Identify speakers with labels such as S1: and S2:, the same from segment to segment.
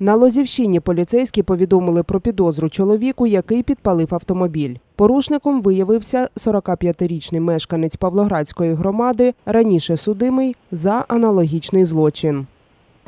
S1: На Лозівщині поліцейські повідомили про підозру чоловіку, який підпалив автомобіль. Порушником виявився 45-річний мешканець Павлоградської громади, раніше судимий за аналогічний злочин.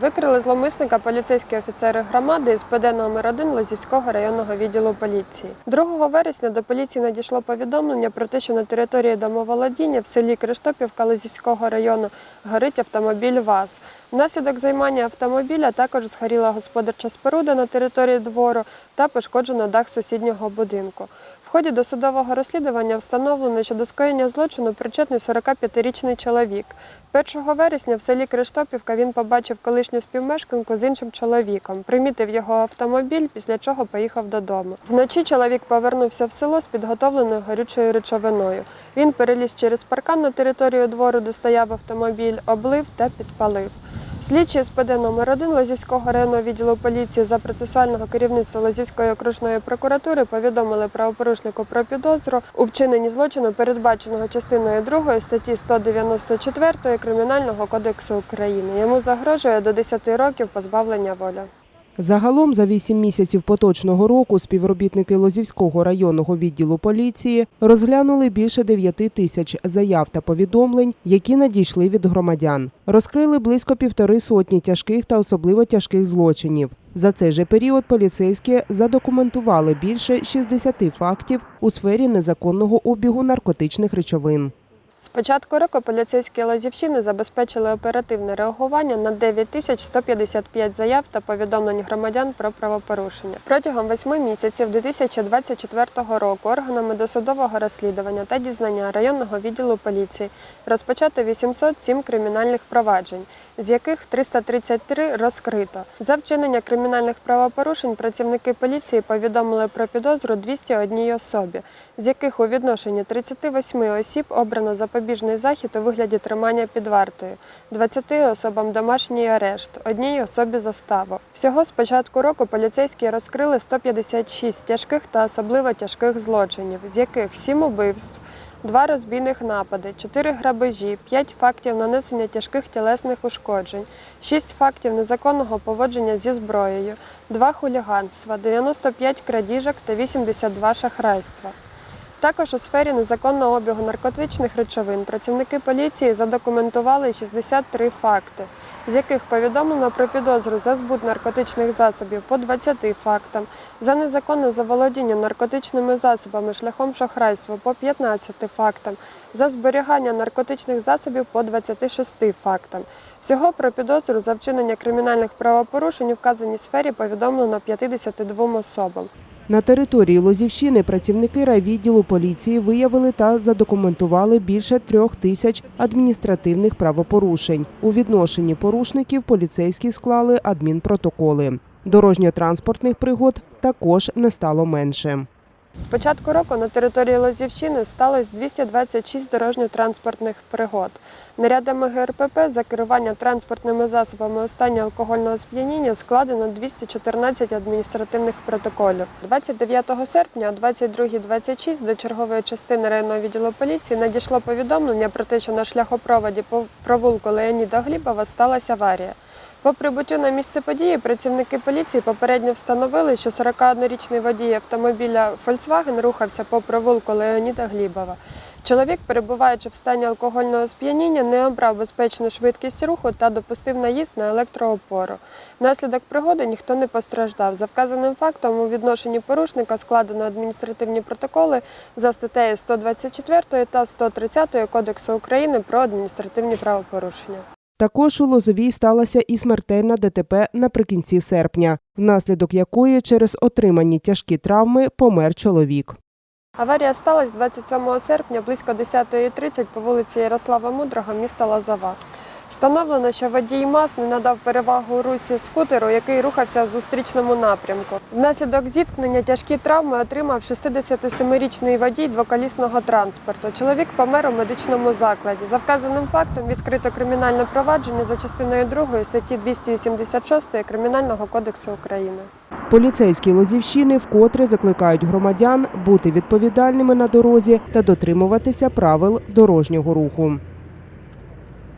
S2: Викрили зловмисника поліцейські офіцери громади із ПД номер 1 Лозівського районного відділу поліції. 2 вересня до поліції надійшло повідомлення про те, що на території домоволодіння в селі Криштопівка Лозівського району горить автомобіль ВАЗ. Внаслідок займання автомобіля також згоріла господарча споруда на території двору та пошкоджено дах сусіднього будинку. В ході досудового розслідування встановлено, що до скоєння злочину причетний 45-річний чоловік. 1 вересня в селі Криштопівка він побачив колишню співмешканку з іншим чоловіком, примітив його автомобіль, після чого поїхав додому. Вночі чоловік повернувся в село з підготовленою горючою речовиною. Він переліз через паркан на територію двору, де стояв автомобіль, облив та підпалив. Слідчі СПД номер 1 Лозівського районного відділу поліції за процесуального керівництва Лозівської окружної прокуратури повідомили правопорушнику про підозру у вчиненні злочину, передбаченого частиною 2 статті 194 Кримінального кодексу України. Йому загрожує до 10 років позбавлення волі.
S1: Загалом за вісім місяців поточного року співробітники Лозівського районного відділу поліції розглянули більше 9 тисяч заяв та повідомлень, які надійшли від громадян. Розкрили близько півтори сотні тяжких та особливо тяжких злочинів. За цей же період поліцейські задокументували більше 60 фактів у сфері незаконного обігу наркотичних речовин.
S2: З початку року поліцейські Лозівщини забезпечили оперативне реагування на 9155 заяв та повідомлень громадян про правопорушення. Протягом восьми місяців 2024 року органами досудового розслідування та дізнання районного відділу поліції розпочато 807 кримінальних проваджень, з яких 333 розкрито. За вчинення кримінальних правопорушень працівники поліції повідомили про підозру 201 особі, з яких у відношенні 38 осіб обрано запобіжний захід у вигляді тримання під вартою, 20 особам домашній арешт, одній особі заставу. Всього з початку року поліцейські розкрили 156 тяжких та особливо тяжких злочинів, з яких 7 убивств, Два розбійних напади, чотири грабежі, п'ять фактів нанесення тяжких тілесних ушкоджень, шість фактів незаконного поводження зі зброєю, два хуліганства, 95 крадіжок та 82 шахрайства. Також у сфері незаконного обігу наркотичних речовин працівники поліції задокументували 63 факти, з яких повідомлено про підозру за збут наркотичних засобів по 20 фактам, за незаконне заволодіння наркотичними засобами шляхом шахрайства по 15 фактам, за зберігання наркотичних засобів по 26 фактам. Всього про підозру за вчинення кримінальних правопорушень у вказаній сфері повідомлено 52 особам.
S1: На території Лозівщини працівники райвідділу поліції виявили та задокументували більше трьох тисяч адміністративних правопорушень. У відношенні порушників поліцейські склали адмінпротоколи. Дорожньо-транспортних пригод також не стало менше.
S2: З початку року на території Лозівщини сталося 226 дорожньо-транспортних пригод. Нарядами ГРПП за керування транспортними засобами у стані алкогольного сп'яніння складено 214 адміністративних протоколів. 29 серпня о 22.26 до чергової частини районного відділу поліції надійшло повідомлення про те, що на шляхопроводі по провулку Леоніда Глібова сталася аварія. По прибуттю на місце події працівники поліції попередньо встановили, що 41-річний водій автомобіля Volkswagen рухався по провулку Леоніда Глібова. Чоловік, перебуваючи в стані алкогольного сп'яніння, не обрав безпечну швидкість руху та допустив наїзд на електроопору. Внаслідок пригоди ніхто не постраждав. За вказаним фактом у відношенні порушника складено адміністративні протоколи за статтею 124 та 130 Кодексу України про адміністративні правопорушення.
S1: Також у Лозовій сталася і смертельна ДТП наприкінці серпня, внаслідок якої через отримані тяжкі травми помер чоловік.
S2: Аварія сталася 27 серпня близько 10.30 по вулиці Ярослава Мудрого, міста Лозова. Встановлено, що водій МАЗ не надав перевагу русі скутеру, який рухався в зустрічному напрямку. Внаслідок зіткнення тяжкі травми отримав 67-річний водій двоколісного транспорту. Чоловік помер у медичному закладі. За вказаним фактом відкрито кримінальне провадження за частиною 2 статті 286 Кримінального кодексу України.
S1: Поліцейські Лозівщини вкотре закликають громадян бути відповідальними на дорозі та дотримуватися правил дорожнього руху.